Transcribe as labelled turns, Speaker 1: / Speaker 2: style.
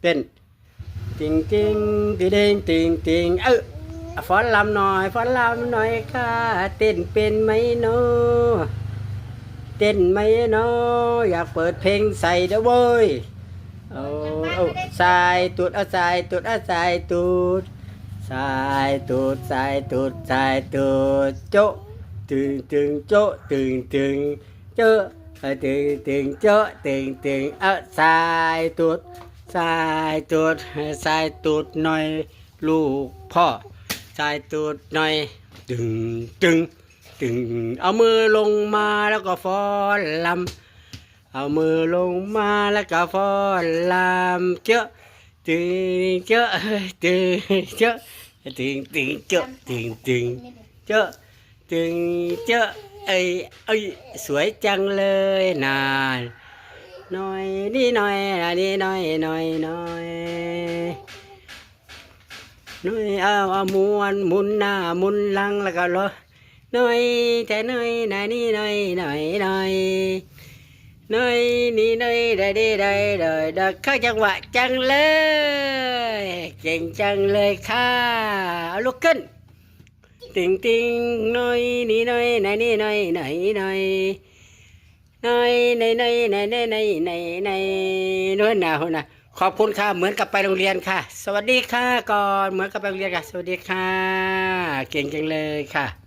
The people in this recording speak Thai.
Speaker 1: เต้นติงติงติงติงติงติงเออฟ้อนลำหน่อยฟ้อนลำหน่อยค่ะเต้นเป็นไหมเนาะเต้นไหมเนาะอยากเปิดเพลงใส่เด้อเว้ยเอาเอาใส่ตูดเอาใส่ตูดเอาใส่ตูดใส่ตูดใส่ตูดใส่ตูดโจะตึงตึงโจะตึงตึงเจอเออตึงตึงโจะตึงตึงเอาใส่ตูด ใส่ตูดใส่ตูดหน่อยลูกพ่อใส่ตูดหน่อยตึงตึงตึงเอามือลงมาแล้วก็ฟ้อนลำเอามือลงมาแล้วก็ฟ้อนลำเจาะตึงเจาะตึงเจาะตึงตึงเจาะตึงตึงเจาะตึงเจาะเอ้ยเอ้ยสวยจังเลยนาน หน่อยนี่หน่อยนะนี่หน่อยหน่อยหน่อยหน่อยเอาเอามวนหมุนหน้าหมุนหลังแล้วก็รอหน่อยแต่หน่อยนะนี่หน่อยหน่อยหน่อย nơi ni nơi đây đi đây đời đất khác จังหวะจังเลยเก่งจังเลยค่ะเอาลุกขึ้นติงติงน้อยนี่น้อยไหนนี่น้อยไหนน้อย นในในในในในในในนโน้นนะคุณนนะขอบคุณค่ะเหมือนกับไปโรงเรียนค่ะ สวัสดีค่ะก่อนเหมือนกับไปโรงเรียนค่ะ สวัสดีค่ะ เก่งจังเลยค่ะ